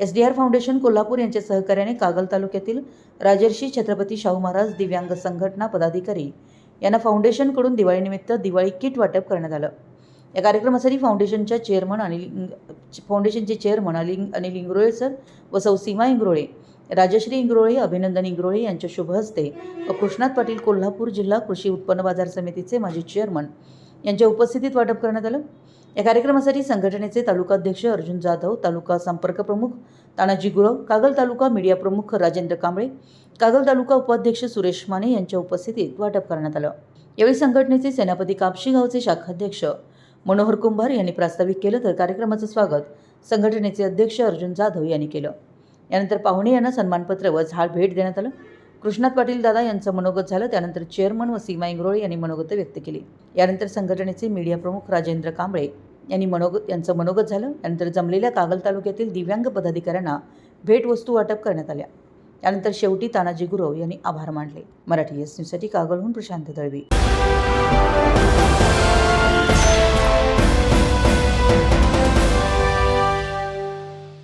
S D R foundation Kolhapur यांच्या सहकार्याने कागल तालुक्यातील राजर्षी छत्रपती शाहू महाराज दिव्यांग संघटना पदाधिकारी यांना फाउंडेशनकडून दिवाळीनिमित्त दिवाळी किट वाटप करण्यात आलं. या कार्यक्रमासाठी फाउंडेशनच्या चेअरमन अनिल फाउंडेशनचे चेअरमन अलिंग अनिल इंगरोळे सर व सौ सीमा इंगरोळे राजश्री इंगरोळे अभिनंदन इंगरोळे यांच्या शुभ हस्ते व कृष्णात पाटील कोल्हापूर जिल्हा कृषी उत्पन्न बाजार समितीचे माजी चेअरमन यांच्या उपस्थितीत वाटप करण्यात आलं. या कार्यक्रमासाठी संघटनेचे तालुकाध्यक्ष अर्जुन जाधव तालुका संपर्क प्रमुख तानाजी गुरव कागल तालुका मीडिया प्रमुख राजेंद्र कांबळे कागल तालुका उपाध्यक्ष सुरेश माने यांच्या उपस्थितीत वाटप करण्यात आलं. यावेळी संघटनेचे सेनापती कापशी गावचे शाखाध्यक्ष मनोहर कुंभार यांनी प्रास्ताविक केलं तर कार्यक्रमाचं स्वागत संघटनेचे अध्यक्ष अर्जुन जाधव यांनी केलं. यानंतर पाहुणे यांना सन्मानपत्र व झाड भेट देण्यात आलं. कृष्णात पाटील दादा यांचं मनोगत झालं त्यानंतर चेअरमन व सीमा इंगरोळे यांनी मनोगत व्यक्त केली. यानंतर संघटनेचे मीडिया प्रमुख राजेंद्र कांबळे यांनी मनोगत यांचं मनोगत झालं. त्यानंतर जमलेल्या कागल तालुक्यातील दिव्यांग पदाधिकाऱ्यांना भेटवस्तू वाटप करण्यात आल्या. त्यानंतर शेवटी तानाजी गुरव यांनी आभार मानले. मराठी एस न्यूजसाठी कागलहून प्रशांत दळवी.